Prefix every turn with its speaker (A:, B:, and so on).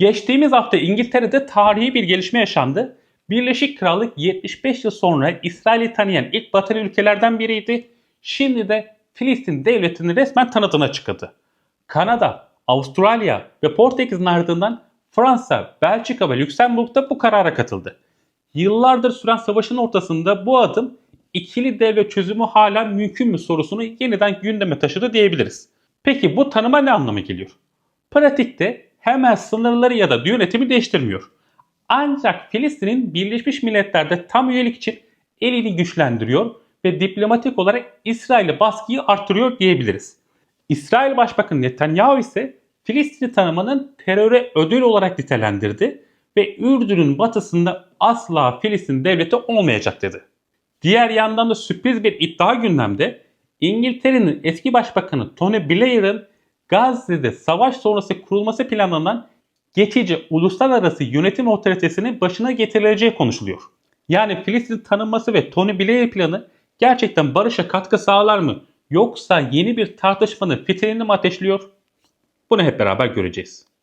A: Geçtiğimiz hafta İngiltere'de tarihi bir gelişme yaşandı. Birleşik Krallık 75 yıl sonra İsrail'i tanıyan ilk batılı ülkelerden biriydi. Şimdi de Filistin devletini resmen tanıtına çıkıldı. Kanada, Avustralya ve Portekiz'in ardından Fransa, Belçika ve Lüksemburg da bu karara katıldı. Yıllardır süren savaşın ortasında bu adım ikili devlet çözümü hala mümkün mü sorusunu yeniden gündeme taşıdı diyebiliriz. Peki bu tanıma ne anlama geliyor? Pratikte hemen sınırları ya da yönetimi değiştirmiyor. Ancak Filistin'in Birleşmiş Milletler'de tam üyelik için elini güçlendiriyor ve diplomatik olarak İsrail'e baskıyı artırıyor diyebiliriz. İsrail Başbakanı Netanyahu ise Filistin'i tanımanın teröre ödül olarak nitelendirdi ve Ürdün'ün batısında asla Filistin devleti olmayacak dedi. Diğer yandan da sürpriz bir iddia gündemde İngiltere'nin eski başbakanı Tony Blair'ın Gazze'de savaş sonrası kurulması planlanan geçici uluslararası yönetim otoritesinin başına getirileceği konuşuluyor. Yani Filistin tanınması ve Tony Blair planı gerçekten barışa katkı sağlar mı? Yoksa yeni bir tartışmanın fitilini mi ateşliyor? Bunu hep beraber göreceğiz.